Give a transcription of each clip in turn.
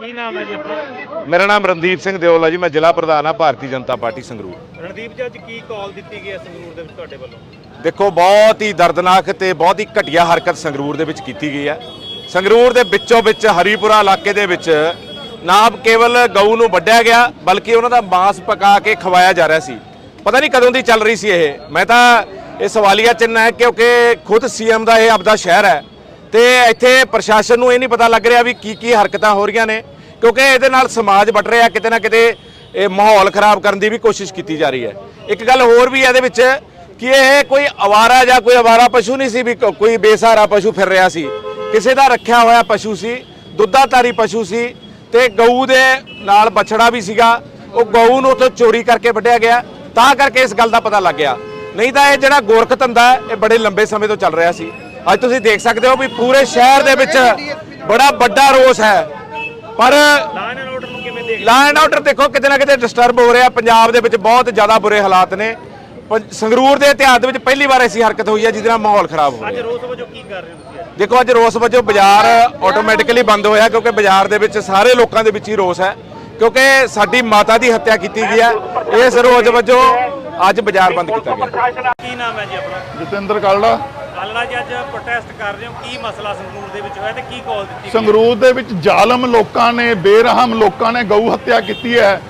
ਕੀ ਨਾਮ ਹੈ ਜੀ ਆਪਣਾ? ਮੇਰਾ ਨਾਮ ਰਣਦੀਪ ਸਿੰਘ ਦਿਓਲ ਹੈ ਜੀ ਮੈਂ ਜ਼ਿਲ੍ਹਾ ਪ੍ਰਧਾਨ ਆ ਭਾਰਤੀ ਜਨਤਾ ਪਾਰਟੀ ਸੰਗਰੂਰ। ਰਣਦੀਪ ਜੀ ਅੱਜ ਕੀ ਕਾਲ ਦਿੱਤੀ ਗਈ ਹੈ ਸੰਗਰੂਰ ਦੇ ਵਿੱਚ ਤੁਹਾਡੇ ਵੱਲੋਂ? ਦੇਖੋ ਬਹੁਤ ਹੀ ਦਰਦਨਾਕ ਤੇ ਬਹੁਤ ਹੀ ਘਟੀਆ ਹਰਕਤ ਸੰਗਰੂਰ ਦੇ ਵਿੱਚ ਕੀਤੀ ਗਈ ਹੈ। ਸੰਗਰੂਰ ਦੇ ਵਿੱਚੋਂ ਵਿੱਚ ਹਰੀਪੁਰਾ ਇਲਾਕੇ ਦੇ ਵਿੱਚ ਨਾ ਕੇਵਲ ਗਊ ਨੂੰ ਵੱਢਿਆ ਗਿਆ ਬਲਕਿ ਉਹਨਾਂ ਦਾ ਮਾਂਸ ਪਕਾ ਕੇ ਖਵਾਇਆ ਜਾ ਰਿਹਾ ਸੀ। ਪਤਾ ਨਹੀਂ ਕਦੋਂ ਦੀ ਚੱਲ ਰਹੀ ਸੀ ਇਹ। ਮੈਂ ਤਾਂ ਇਹ ਸਵਾਲੀਆ ਚਿੰਨ੍ਹ ਹੈ ਕਿਉਂਕਿ ਖੁਦ ਸੀਐਮ ਦਾ ਇਹ ਆਪਦਾ ਸ਼ਹਿਰ ਹੈ। ਤੇ ਇੱਥੇ ਪ੍ਰਸ਼ਾਸਨ ਨੂੰ ਇਹ ਨਹੀਂ ਪਤਾ ਲੱਗ ਰਿਹਾ ਵੀ ਕੀ ਕੀ ਹਰਕਤਾਂ ਹੋ ਰਹੀਆਂ ਨੇ, ਕਿਉਂਕਿ ਇਹਦੇ ਨਾਲ ਸਮਾਜ ਵੱਟ ਰਿਹਾ, ਕਿਤੇ ਨਾ ਕਿਤੇ ਇਹ ਮਾਹੌਲ ਖਰਾਬ ਕਰਨ ਦੀ ਵੀ ਕੋਸ਼ਿਸ਼ ਕੀਤੀ ਜਾ ਰਹੀ ਹੈ। ਇੱਕ ਗੱਲ ਹੋਰ ਵੀ ਇਹਦੇ ਵਿੱਚ ਕਿ ਇਹ ਕੋਈ ਅਵਾਰਾ ਜਾਂ ਕੋਈ ਅਵਾਰਾ ਪਸ਼ੂ ਨਹੀਂ ਸੀ ਵੀ ਕੋਈ ਬੇਸਹਾਰਾ ਪਸ਼ੂ ਫਿਰ ਰਿਹਾ ਸੀ। ਕਿਸੇ ਦਾ ਰੱਖਿਆ ਹੋਇਆ ਪਸ਼ੂ ਸੀ, ਦੁੱਧਾਧਾਰੀ ਪਸ਼ੂ ਸੀ ਤੇ ਗਊ ਦੇ ਨਾਲ ਬਛੜਾ ਵੀ ਸੀਗਾ। ਉਹ ਗਊ ਨੂੰ ਉੱਥੋਂ ਚੋਰੀ ਕਰਕੇ ਵੱਢਿਆ ਗਿਆ, ਤਾਂ ਕਰਕੇ ਇਸ ਗੱਲ ਦਾ ਪਤਾ ਲੱਗ ਗਿਆ। ਨਹੀਂ ਤਾਂ ਇਹ ਜਿਹੜਾ ਗੋਰਖ ਧੰਦਾ ਇਹ ਬੜੇ ਲੰਬੇ ਸਮੇਂ ਤੋਂ ਚੱਲ ਰਿਹਾ ਸੀ। ਅੱਜ ਤੁਸੀਂ ਦੇਖ ਸਕਦੇ ਹੋ ਵੀ ਪੂਰੇ ਸ਼ਹਿਰ ਦੇ ਵਿੱਚ ਬੜਾ ਵੱਡਾ ਰੋਸ ਹੈ। ਪਰ ਐਂਡ ਆਰਡਰ ਦੇਖ ਕਿਤੇ ਨਾ ਕਿਤੇ ਡਿਸਟਰਬ ਹੋ ਰਿਹਾ। ਪੰਜਾਬ ਦੇ ਵਿੱਚ ਬਹੁਤ ਜ਼ਿਆਦਾ ਬੁਰੇ ਹਾਲਾਤ ਨੇ। ਸੰਗਰੂਰ ਦੇ ਇਤਿਹਾਸ ਦੇ ਵਿੱਚ ਪਹਿਲੀ ਵਾਰ ਐਸੀ ਹਰਕਤ ਹੋਈ ਹੈ ਜਿਹਦੇ ਨਾਲ ਮਾਹੌਲ ਖਰਾਬ ਹੋ ਅੱਜ ਰਿਹਾ। ਰੋਸ ਵਜੋਂ ਕੀ ਕਰ ਰਹੇ ਹੋ ਤੁਸੀਂ ਅੱਜ? ਦੇਖੋ ਅੱਜ ਰੋਸ ਵਜੋਂ ਬਾਜ਼ਾਰ ਆਟੋਮੈਟਿਕਲੀ ਬੰਦ ਹੋਇਆ ਕਿਉਂਕਿ ਬਾਜ਼ਾਰ ਦੇ ਵਿੱਚ ਸਾਰੇ ਲੋਕਾਂ ਦੇ ਵਿੱਚ ਹੀ ਰੋਸ ਹੈ। ਕਿਉਂਕਿ ਸਾਡੀ ਮਾਤਾ ਦੀ ਹੱਤਿਆ ਕੀਤੀ ਗਈ ਹੈ। ਇਸ ਰੋਸ ਵਜੋਂ ਅੱਜ ਬਾਜ਼ਾਰ ਬੰਦ ਕੀਤਾ ਗਿਆ। ਕੀ ਨਾਮ ਹੈ ਜੀ ਆਪਣਾ? ਜਤਿੰਦਰ ਕਾਲੜਾ। ਕੱਲ੍ਹ ਜੀ ਅੱਜ ਪ੍ਰੋਟੈਸਟ ਕਰ ਰਹੇ ਹੋ। ਕੀ ਮਸਲਾ ਸੰਗਰੂਰ ਦੇ ਵਿੱਚ ਹੋਇਆ ਤੇ ਕੀ ਕਾਲ ਦਿੱਤੀ ਸੰਗਰੂਰ ਦੇ ਵਿੱਚ ਜ਼ਾਲਮ ਲੋਕਾਂ ਨੇ ਬੇਰਹਮ ਲੋਕਾਂ ਨੇ ਗਊ ਹੱਤਿਆ ਕੀਤੀ ਹੈ।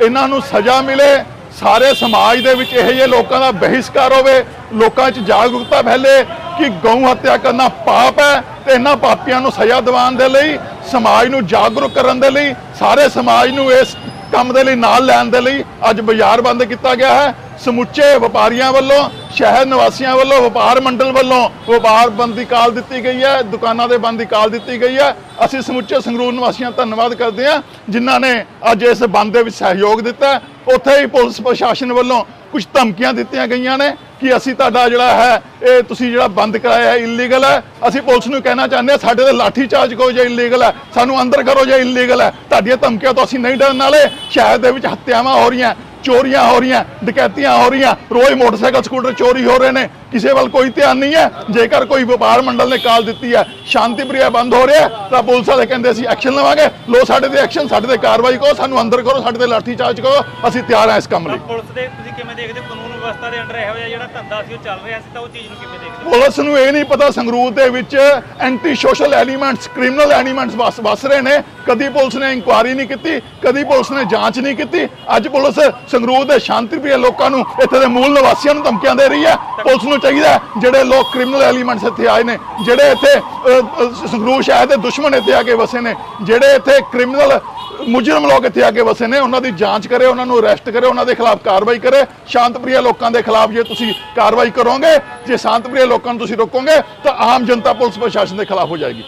ਇਹਨਾਂ ਨੂੰ ਸਜ਼ਾ ਮਿਲੇ। ਸਾਰੇ ਸਮਾਜ ਦੇ ਵਿੱਚ ਇਹੋ ਜਿਹੇ ਲੋਕਾਂ ਦਾ ਬਹਿਸ਼ਕਾਰ ਹੋਵੇ ਲੋਕਾਂ 'ਚ ਜਾਗਰੂਕਤਾ ਫੈਲੇ ਕਿ ਗਊ ਹੱਤਿਆ ਕਰਨਾ ਪਾਪ ਹੈ ਤੇ ਇਹਨਾਂ ਪਾਪੀਆਂ ਨੂੰ ਸਜ਼ਾ ਦਿਵਾਉਣ ਦੇ ਲਈ ਸਮਾਜ ਨੂੰ ਜਾਗਰੂਕ ਕਰਨ ਦੇ ਲਈ ਸਾਰੇ ਸਮਾਜ ਨੂੰ ਇਸ ਕੰਮ ਦੇ ਲਈ, ਨਾਲ ਲੈਣ ਦੇ ਲਈ ਅੱਜ ਬਾਜ਼ਾਰ ਬੰਦ ਕੀਤਾ ਗਿਆ ਹੈ। ਸਮੁੱਚੇ ਵਪਾਰੀਆਂ ਵੱਲੋਂ, ਸ਼ਹਿਰ ਨਿਵਾਸੀਆਂ ਵੱਲੋਂ, ਵਪਾਰ ਮੰਡਲ ਵੱਲੋਂ ਵਪਾਰ ਬੰਦ ਦੀ ਕਾਲ ਦਿੱਤੀ ਗਈ ਹੈ, ਦੁਕਾਨਾਂ ਦੇ ਬੰਦ ਦੀ ਕਾਲ ਦਿੱਤੀ ਗਈ ਹੈ। ਅਸੀਂ ਸਮੁੱਚੇ ਸੰਗਰੂਰ ਨਿਵਾਸੀਆਂ ਧੰਨਵਾਦ ਕਰਦੇ ਹਾਂ, ਜਿਨ੍ਹਾਂ ਨੇ ਅੱਜ ਇਸ ਬੰਦ ਦੇ ਵਿੱਚ ਸਹਿਯੋਗ ਦਿੱਤਾ ਉੱਥੇ ਹੀ ਪੁਲਿਸ ਪ੍ਰਸ਼ਾਸਨ ਵੱਲੋਂ ਕੁਝ ਧਮਕੀਆਂ ਦਿੱਤੀਆਂ ਗਈਆਂ ਨੇ। ਕਿ ਅਸੀਂ ਤੁਹਾਡਾ ਜਿਹੜਾ ਹੈ, ਇਹ ਤੁਸੀਂ ਜਿਹੜਾ ਬੰਦ ਕਰਾਇਆ ਹੈ ਇਲੀਗਲ ਹੈ। ਅਸੀਂ ਪੁਲਿਸ ਨੂੰ ਕਹਿਣਾ ਚਾਹੁੰਦੇ ਹਾਂ, ਸਾਡੇ ਤੇ ਲਾਠੀ ਚਾਰਜ ਕਰੋ ਜੇ ਇਲੀਗਲ ਹੈ। ਸਾਨੂੰ ਅੰਦਰ ਕਰੋ ਜੇ ਇਲੀਗਲ ਹੈ। ਤੁਹਾਡੀਆਂ ਧਮਕੀਆਂ ਤੋਂ ਅਸੀਂ ਨਹੀਂ ਡਰਨ ਵਾਲੇ। ਸ਼ਹਿਰ ਦੇ ਵਿੱਚ ਹੱਤਿਆਵਾਂ ਹੋ ਰਹੀਆਂ, ਚੋਰੀਆਂ ਹੋ ਰਹੀਆਂ, ਡਕੈਤੀਆਂ ਹੋ ਰਹੀਆਂ। ਰੋਜ਼ ਮੋਟਰਸਾਈਕਲ, ਸਕੂਟਰ ਚੋਰੀ ਹੋ ਰਹੇ ਨੇ। ਕਿਸੇ ਵੱਲ ਕੋਈ ਧਿਆਨ ਨਹੀਂ ਹੈ। ਜੇਕਰ ਕੋਈ ਵਪਾਰ ਮੰਡਲ ਨੇ ਕਾਲ ਦਿੱਤੀ ਹੈ ਸ਼ਾਂਤੀ ਪ੍ਰਿਆ ਬੰਦ ਹੋ ਰਿਹਾ ਤਾਂ ਪੁਲਿਸ ਵਾਲੇ ਕਹਿੰਦੇ ਅਸੀਂ ਐਕਸ਼ਨ ਲਵਾਂਗੇ। ਲੋ ਸਾਡੇ ਤੇ ਐਕਸ਼ਨ ਸਾਡੇ ਤੇ ਕਾਰਵਾਈ ਕਰੋ ਸਾਨੂੰ ਅੰਦਰ ਕਰੋ ਸਾਡੇ ਤੇ ਲਾਠੀ ਚਾਰਜ ਕਰੋ ਅਸੀਂ ਤਿਆਰ ਹਾਂ ਇਸ ਕੰਮ ਲਈ। ਪੁਲਿਸ ਦੇ ਤੁਸੀਂ ਕਿਵੇਂ ਦੇਖਦੇ ਹੋ? ਕਾਨੂੰਨ ਵਿਵਸਥਾ ਦੇ ਅੰਡਰ ਇਹੋ ਜਿਹਾ ਜਿਹੜਾ ਧੰਦਾ ਸੀ ਉਹ ਚੱਲ ਰਿਹਾ ਸੀ ਤਾਂ ਉਹ ਚੀਜ਼ ਨੂੰ ਕਿਵੇਂ ਦੇਖਦੇ ਹੋ? ਪੁਲਿਸ ਨੂੰ ਇਹ ਨਹੀਂ ਪਤਾ ਸੰਗਰੂਰ ਦੇ ਵਿੱਚ anti social elements criminal elements ਵਸ ਵਸ ਰਹੇ ਨੇ। ਕਦੀ ਪੁਲਿਸ ਨੇ ਇਨਕੁਆਇਰੀ ਨਹੀਂ ਕੀਤੀ ਕਦੀ ਪੁਲਿਸ ਨੇ ਜਾਂਚ ਨਹੀਂ ਕੀਤੀ। ਅੱਜ ਪੁਲਿਸ ਸੰਗਰੂਰ ਦੇ ਸ਼ਾਂਤੀਪ੍ਰਿਆ ਲੋਕਾਂ ਨੂੰ ਇੱਥੇ ਦੇ ਮੂਲ ਨਿਵਾਸੀਆਂ ਨੂੰ ਧਮਕੀਆਂ ਦੇ ਰਹੀ ਹੈ। ਪੁਲਿਸ ਨੂੰ ਚਾਹੀਦਾ ਜਿਹੜੇ ਲੋਕ ਕ੍ਰਿਮੀਨਲ ਐਲੀਮੈਂਟਸ ਇੱਥੇ ਆਏ ਨੇ, ਜਿਹੜੇ ਇੱਥੇ ਸੰਗਰੂਰ ਸ਼ਹਿਰ ਦੇ ਦੁਸ਼ਮਣ ਇੱਥੇ ਆ ਕੇ ਵਸੇ ਨੇ, ਜਿਹੜੇ ਇੱਥੇ ਕ੍ਰਿਮੀਨਲ ਮੁਜਰਮ ਲੋਕ ਇੱਥੇ ਆ ਕੇ ਵਸੇ ਨੇ, ਉਹਨਾਂ ਦੀ ਜਾਂਚ ਕਰੇ, ਉਹਨਾਂ ਨੂੰ ਅਰੈਸਟ ਕਰੇ, ਉਹਨਾਂ ਦੇ ਖਿਲਾਫ ਕਾਰਵਾਈ ਕਰੇ। ਸ਼ਾਂਤਪ੍ਰਿਆ ਲੋਕਾਂ ਦੇ ਖਿਲਾਫ ਜੇ ਤੁਸੀਂ ਕਾਰਵਾਈ ਕਰੋਗੇ, ਜੇ ਸ਼ਾਂਤਪ੍ਰਿਆ ਲੋਕਾਂ ਨੂੰ ਤੁਸੀਂ ਰੋਕੋਗੇ, ਤਾਂ ਆਮ ਜਨਤਾ ਪੁਲਿਸ ਪ੍ਰਸ਼ਾਸਨ ਦੇ ਖਿਲਾਫ ਹੋ ਜਾਏਗੀ।